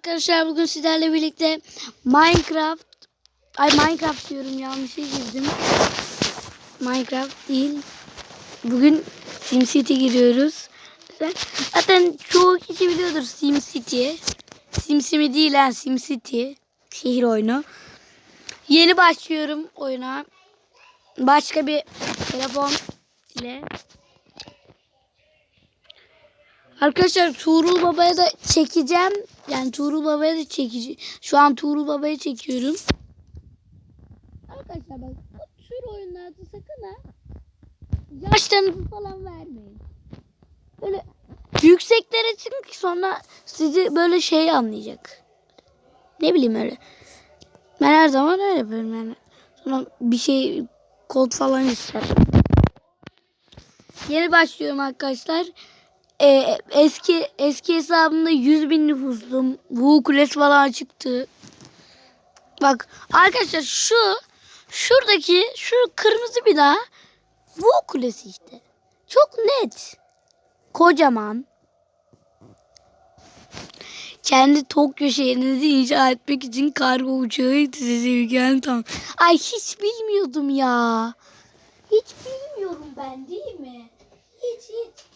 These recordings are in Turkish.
Arkadaşlar bugün sizlerle birlikte Minecraft Ay Minecraft diyorum yanlışa girdim. Minecraft değil. Bugün SimCity giriyoruz. Zaten çoğu kişi biliyordur SimCity. SimSimi değil ha SimCity. Şehir oyunu. Yeni başlıyorum oyuna. Başka bir telefon ile Arkadaşlar Tuğrul Baba'ya da çekeceğim. Yani Tuğrul Baba'ya da çekeceğim. Şu an Tuğrul Baba'ya çekiyorum. Arkadaşlar bak bu tür oyunlarda sakın ha yaşlarınızı falan vermeyin. Böyle yükseklere çıkın ki sonra sizi böyle şey anlayacak. Ne bileyim öyle. Ben her zaman öyle yapıyorum yani. Sonra bir şey kod falan ister. Yeni başlıyorum arkadaşlar. Ee, eski eski hesabımda 100 bin nüfuslum. Bu kulesi falan çıktı. Bak arkadaşlar şu şuradaki şu kırmızı bina bu kulesi işte. Çok net. Kocaman. Kendi Tokyo şehrinizi inşa etmek için kargo uçağı size ülkenin tam. Ay hiç bilmiyordum ya. Hiç bilmiyorum ben değil mi? Hiç hiç.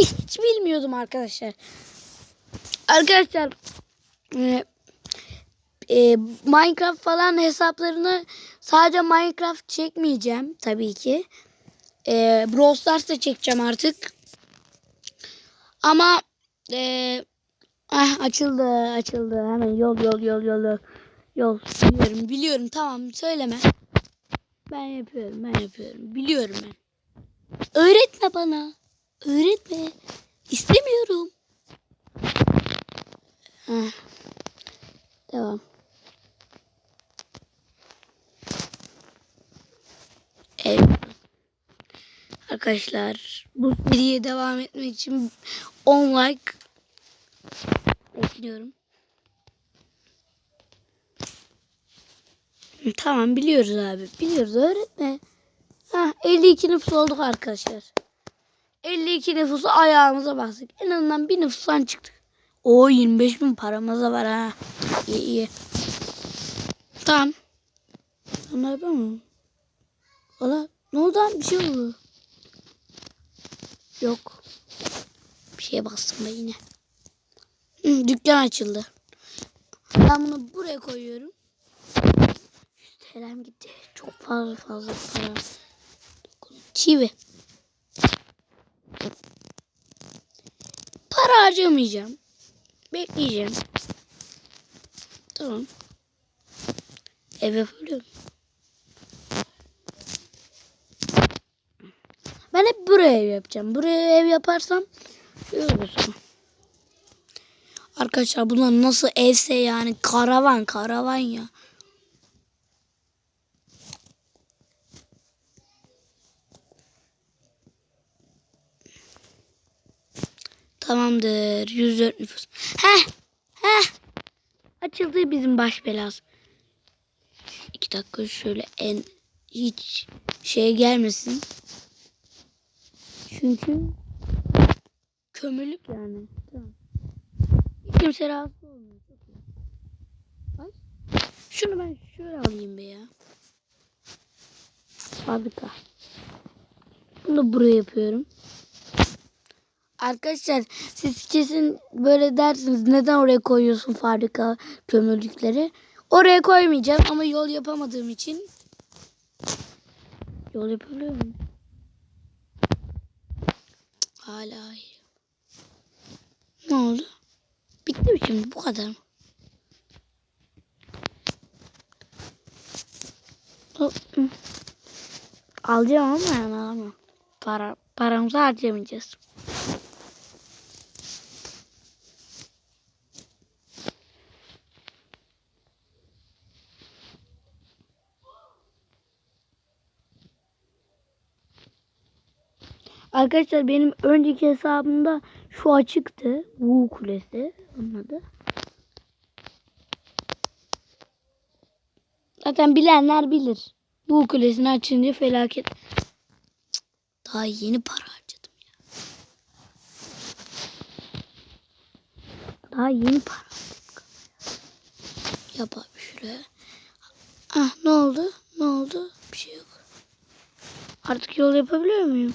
Hiç bilmiyordum arkadaşlar. Arkadaşlar e, e, Minecraft falan hesaplarını sadece Minecraft çekmeyeceğim tabii ki. E, Brawl Stars da çekeceğim artık. Ama e, ah, açıldı açıldı hemen yol yol yol yol yol. Biliyorum biliyorum tamam söyleme. Ben yapıyorum ben yapıyorum biliyorum ben. Öğretme bana. Öğretme. İstemiyorum. Heh. Devam. Evet. Arkadaşlar bu seriye devam etmek için 10 like bekliyorum. Tamam biliyoruz abi. Biliyoruz öğretme. Ha 52 nüfus olduk arkadaşlar. 52 nüfusu ayağımıza bastık. En azından bir nüfustan çıktık. O 25 bin paramız da var ha. İyi iyi. Tamam. Tamam yapamam. Valla ne oldu lan? Bir şey oldu. Yok. Bir şeye bastım ben yine. Hı, dükkan açıldı. Ben bunu buraya koyuyorum. TL'm gitti. Çok fazla fazla para. Çivi. Para harcamayacağım. Bekleyeceğim. Tamam. Ev yapıyorum. Ben hep buraya ev yapacağım. Buraya ev yaparsam sonra. Arkadaşlar bunlar nasıl evse yani karavan karavan ya. Tamamdır. 104 nüfus. Heh. Heh. Açıldı bizim baş belası. İki dakika şöyle en hiç şey gelmesin. Çünkü kömürlük yani. Tamam. Hiç kimse rahatsız olmuyor. Çok iyi. Ay. Şunu ben şöyle alayım be ya. Fabrika. Bunu da buraya yapıyorum. Arkadaşlar siz kesin böyle dersiniz neden oraya koyuyorsun fabrika kömürlükleri. Oraya koymayacağım ama yol yapamadığım için. Yol yapabiliyor muyum? Hala hayır. Ne oldu? Bitti mi şimdi bu kadar mı? Alacağım ama yani alamam. Para, paramızı harcamayacağız. Arkadaşlar benim önceki hesabımda şu açıktı. Wu Kulesi onun adı. Zaten bilenler bilir. Bu kulesini açınca felaket. Daha yeni para harcadım ya. Daha yeni para harcadım. Yap abi şuraya. Ah ne oldu? Ne oldu? Bir şey yok. Artık yol yapabiliyor muyum?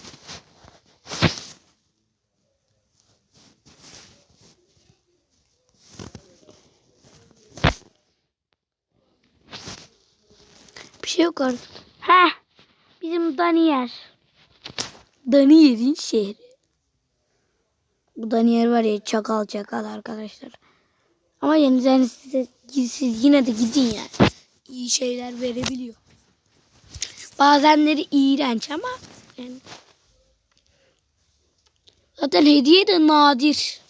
Şey yok artık. Heh. Bizim Daniyer. Daniyer'in şehri. Bu Daniyer var ya çakal çakal arkadaşlar. Ama yani, yani size, siz yine de gidin yani. İyi şeyler verebiliyor. Bazenleri iğrenç ama yani. Zaten hediye de nadir.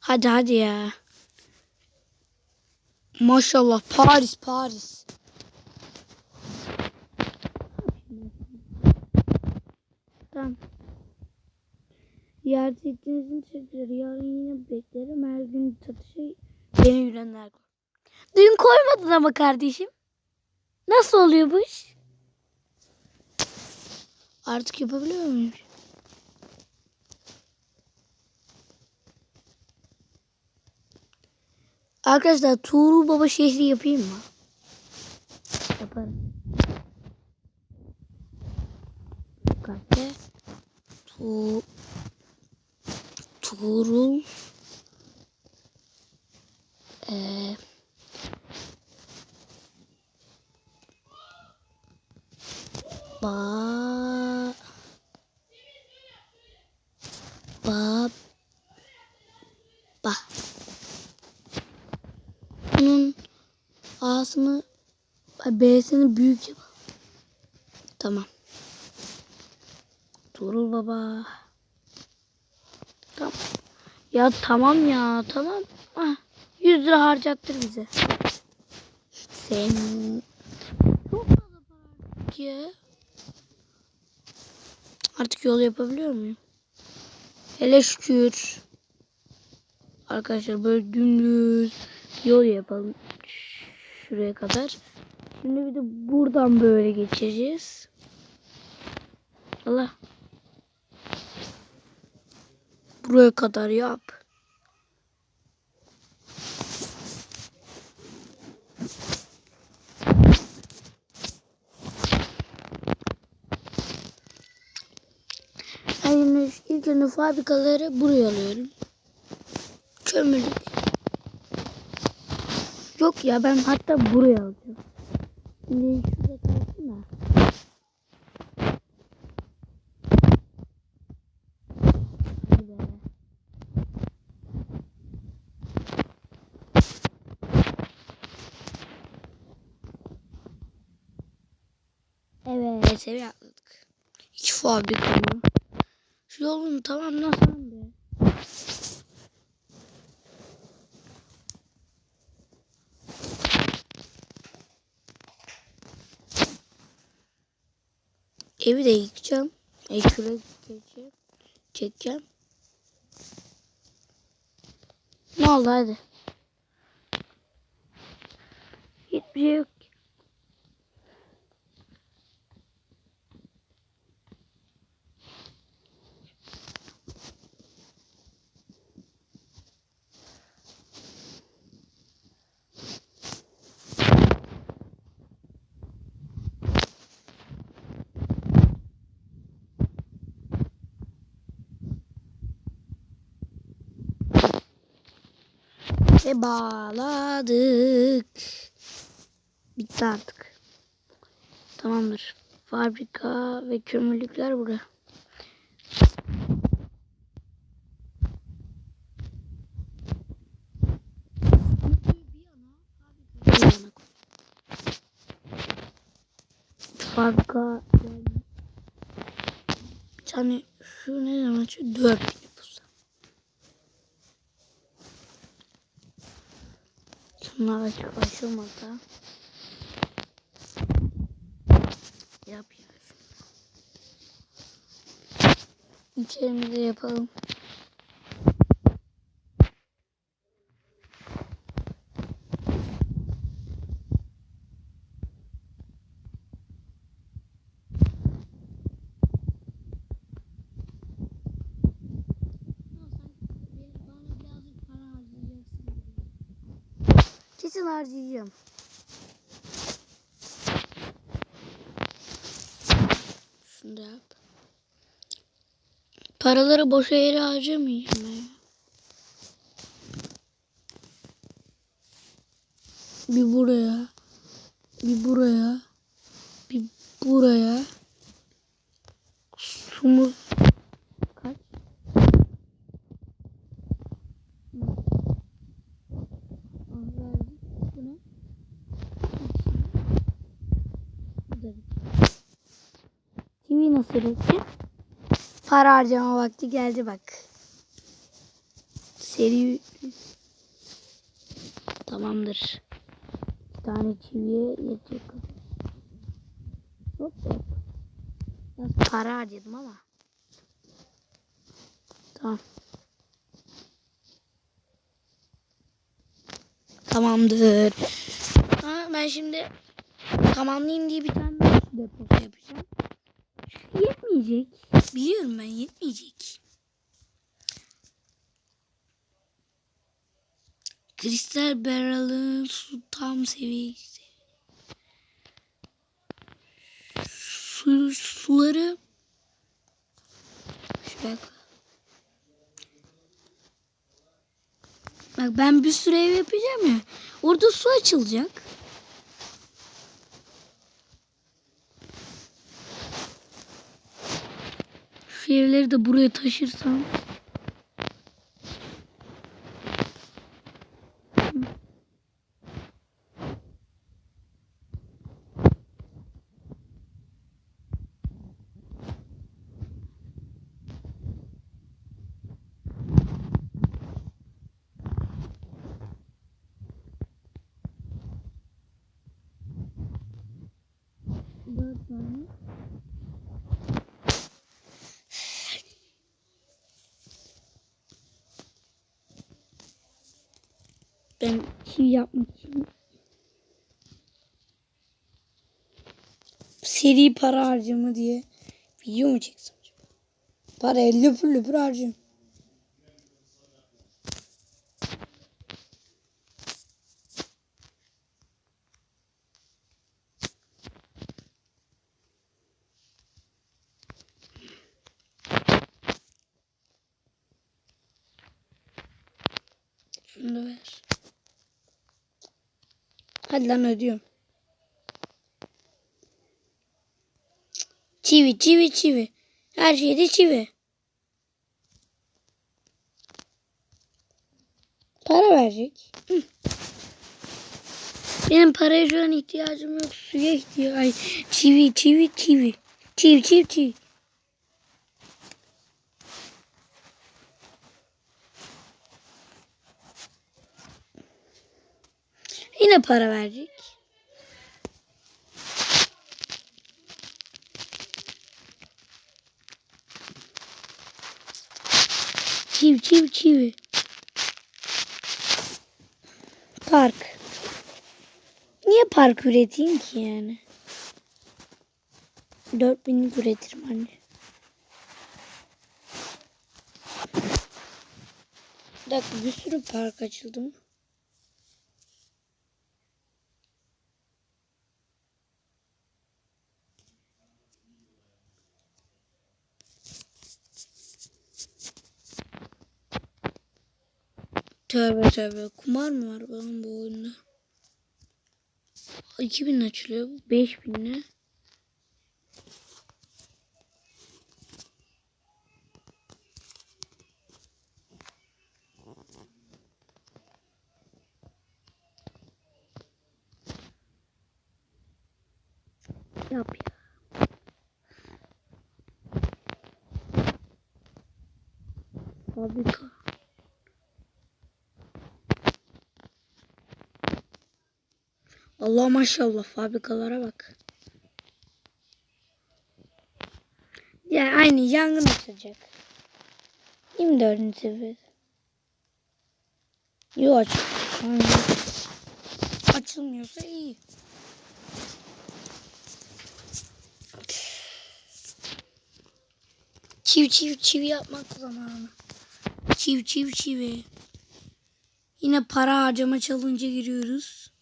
Hadi hadi ya. Maşallah Paris Paris. Tamam. Ziyaret ettiğiniz için teşekkürler. Yarın yine beklerim. Her gün satışa yeni ürünler koy. Dün koymadın ama kardeşim. Nasıl oluyor bu iş? Artık yapabiliyor muyum? Arkadaşlar Tuğrul Baba şehri yapayım mı? Yaparım. Kahve. Tu Tuğrul ee, ba A'sını B'sini büyük yap. Tamam. Tuğrul baba. Tamam. Ya tamam ya tamam. Ah, 100 lira harcattır bize. Sen çok fazla para ya. Artık yol yapabiliyor muyum? Hele şükür. Arkadaşlar böyle dümdüz yol yapalım. Şuraya kadar. Şimdi bir de buradan böyle geçeceğiz. Allah. Buraya kadar yap. Yani ilk önce fabrikaları buraya alıyorum. Kömürlük. Yok ya ben hatta buraya alacağım. Şimdi şurada kalsın da. Evet seviye atladık. İki fabrika mı? Şu yolun tamamlasam be. Evi de yıkacağım. Eküre geçeceğim. Çekeceğim. Ne oldu hadi. Hiçbir şey yok. ki. Ve bağladık. Bitti artık. Tamamdır. Fabrika ve kömürlükler burada. Fabrika yani bir tane şu ne zaman şu dört Şunlar açık açılmadı. Yap ya. İçerimize yapalım. Kesin harcayacağım. Şunu da yap. Paraları boşa yere harcamayacağım ya. Bir buraya. Bir buraya. Bir buraya. Sumuz kaç? Hı. Al, verdim. Bu ne? Bu da bir. Üretti? Para harcama vakti geldi bak. Seri Tamamdır. Bir tane çiviye yetecek. Hop hop. Biraz para harcadım ama. Tamam. Tamamdır. Ha, ben şimdi tamamlayayım diye bir tane daha su deposu yapacağım. Şu yetmeyecek. Biliyorum ben yetmeyecek. Kristal barrel'ın su tam seviyesi. Su, suları koy. Bak ben bir sürü ev yapacağım ya. Orada su açılacak. Evleri de buraya taşırsam. Dört tane. Ben yapmak için seri para harcama diye video mu çeksem acaba? Para löpür löpür harcıyorum. Şunu da ver. Hadi lan ödüyorum. Çivi çivi çivi. Her şeyde çivi. Para verecek. Hı. Benim paraya şu an ihtiyacım yok. Suya ihtiyacım. Ay, çivi çivi çivi. Çivi çivi çivi. Yine para verecek. Çiv çiv çivi. Park. Niye park üreteyim ki yani? 4000'lik üretirim anne. Bir bir sürü park açıldı mı? Tövbe tövbe. Kumar mı var lan bu oyunda? 2000 açılıyor. 5000 ne? Yap ya. Fabrika. Allah maşallah fabrikalara bak. Ya aynı yangın açacak. 24. sefer. Yok aç. Açılmıyorsa iyi. Çiv çiv çivi yapmak zamanı. Çiv çiv çivi. Yine para harcama challenge'a giriyoruz.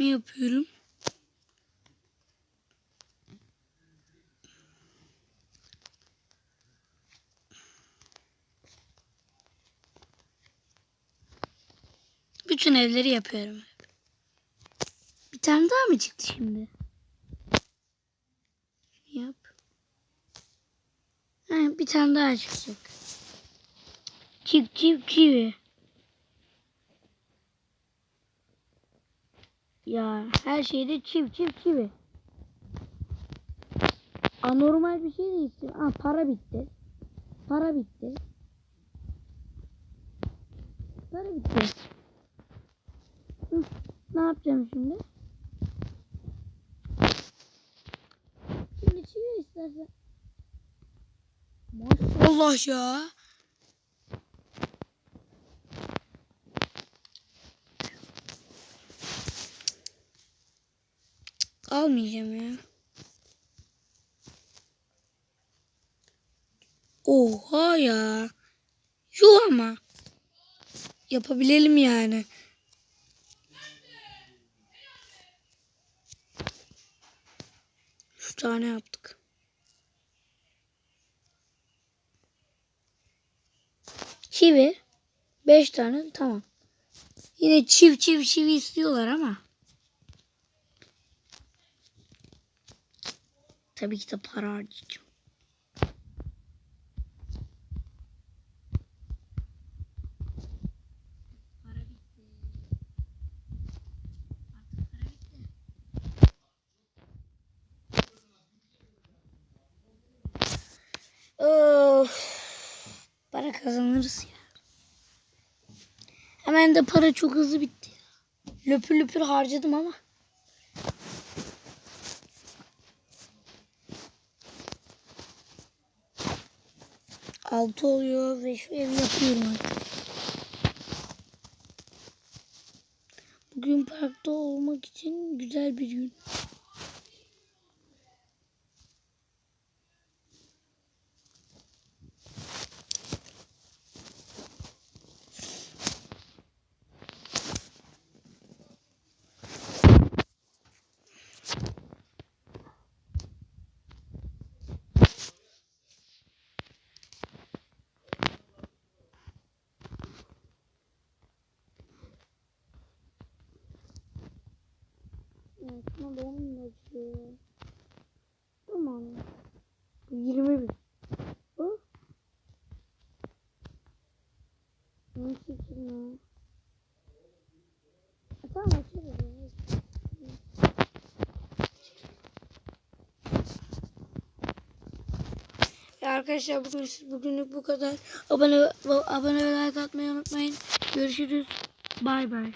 Ne yapıyorum? Bütün evleri yapıyorum. Bir tane daha mı çıktı şimdi? Yap. Ha, bir tane daha çıkacak. Çık çık çivi. Ya her şeyde çiv çiv çivi. Anormal bir şey de istiyorum. Aa para bitti. Para bitti. Para bitti. Hı, ne yapacağım şimdi? Şimdi çivi istersen. Maşallah ya. Almayacağım ya. Oha ya. Yuh ama. Yapabilelim yani. Üç tane yaptık. Çivi. Beş tane tamam. Yine çiv çiv çivi istiyorlar ama. Tabii ki de para harcayacağım. Para kazanırız ya. Hemen de para çok hızlı bitti ya. Löpür löpür harcadım ama. Altı oluyor ve şu evi yapıyorum artık. Bugün parkta olmak için güzel bir gün. Ama benim de şey. Tamam. 21. Bu? Ne çekim ya? Ha, Tamam ya. Ya arkadaşlar bugün bugünlük bu kadar. Abone abone ve like atmayı unutmayın. Görüşürüz. Bay bay.